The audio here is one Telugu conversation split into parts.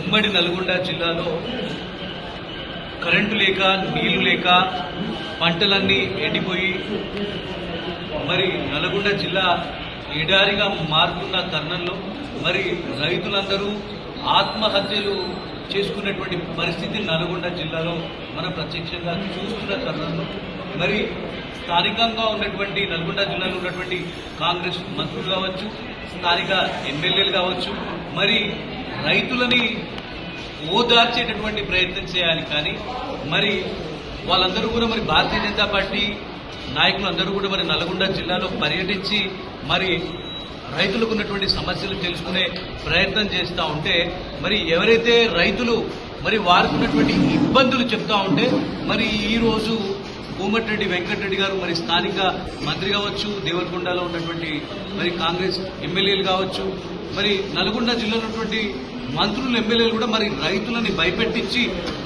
ఉమ్మడి నల్గొండ జిల్లాలో కరెంటు లేక నీళ్ళు లేక పంటలన్నీ ఎండిపోయి మరి నల్గొండ జిల్లా ఎడారిగా మారుతున్న తరుణంలో మరి రైతులందరూ ఆత్మహత్యలు చేసుకున్నటువంటి పరిస్థితి నల్గొండ జిల్లాలో మనం ప్రత్యక్షంగా చూస్తున్న తరుణంలో. మరి స్థానికంగా ఉన్నటువంటి నల్గొండ జిల్లాలో ఉన్నటువంటి కాంగ్రెస్ మంత్రులు కావచ్చు స్థానిక ఎమ్మెల్యేలు కావచ్చు మరి రైతులని ఓదార్చేటటువంటి ప్రయత్నం చేయాలి కానీ మరి వాళ్ళందరూ కూడా మరి భారతీయ జనతా పార్టీ నాయకులు అందరూ కూడా మరి నల్గొండ జిల్లాలో పర్యటించి మరి రైతులకు ఉన్నటువంటి సమస్యలు తెలుసుకునే ప్రయత్నం చేస్తూ ఉంటే మరి ఎవరైతే రైతులు మరి వారికి ఉన్నటువంటి ఇబ్బందులు చెప్తా ఉంటే మరి ఈరోజు కోమటిరెడ్డి వెంకటరెడ్డి గారు మరి స్థానిక మంత్రి కావచ్చు దేవరకొండలో ఉన్నటువంటి మరి కాంగ్రెస్ ఎమ్మెల్యేలు కావచ్చు మరి నల్గొండ జిల్లాలో ఉన్నటువంటి మంత్రులు ఎమ్మెల్యేలు కూడా మరి రైతులని భయపెట్టించి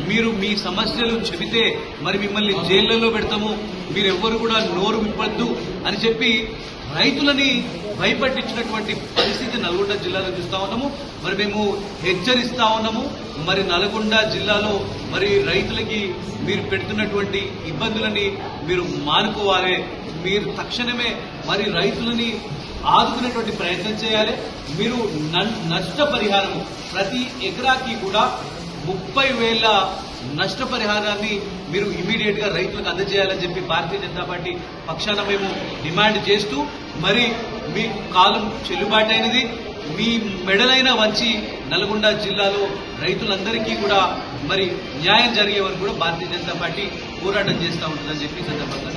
మీరు మీ సమస్యలు చెబితే మరి మిమ్మల్ని జైళ్ళలో పెడతాము. మీరెవ్వరు కూడా నోరు విప్పద్దు. అని చెప్పి రైతులని భయపట్టించినటువంటి పరిస్థితి నల్గొండ జిల్లాలో చూస్తా ఉన్నాము. మరి మేము హెచ్చరిస్తా ఉన్నాము. మరి నల్గొండ జిల్లాలో మరి రైతులకి మీరు పెడుతున్నటువంటి ఇబ్బందులని మీరు మానుకోవాలి. మీరు తక్షణమే మరి రైతులని ఆదుకునేటువంటి ప్రయత్నం చేయాలి. మీరు న- నష్టపరిహారం ప్రతి ఎకరాకి కూడా ముప్పై వేల నష్టపరిహారాన్ని మీరు ఇమీడియట్గా రైతులకు అందజేయాలని చెప్పి భారతీయ జనతా పార్టీ పక్షాన మేము డిమాండ్ చేస్తూ మరి మీ కాలం చెల్లుబాటైనది. మీ మెడలైన వంచి నల్గొండ జిల్లాలో రైతులందరికీ కూడా మరి న్యాయం జరిగే వరకు కూడా భారతీయ జనతా పార్టీ పోరాటం చేస్తూ ఉంటుందని చెప్పి సందర్భంగా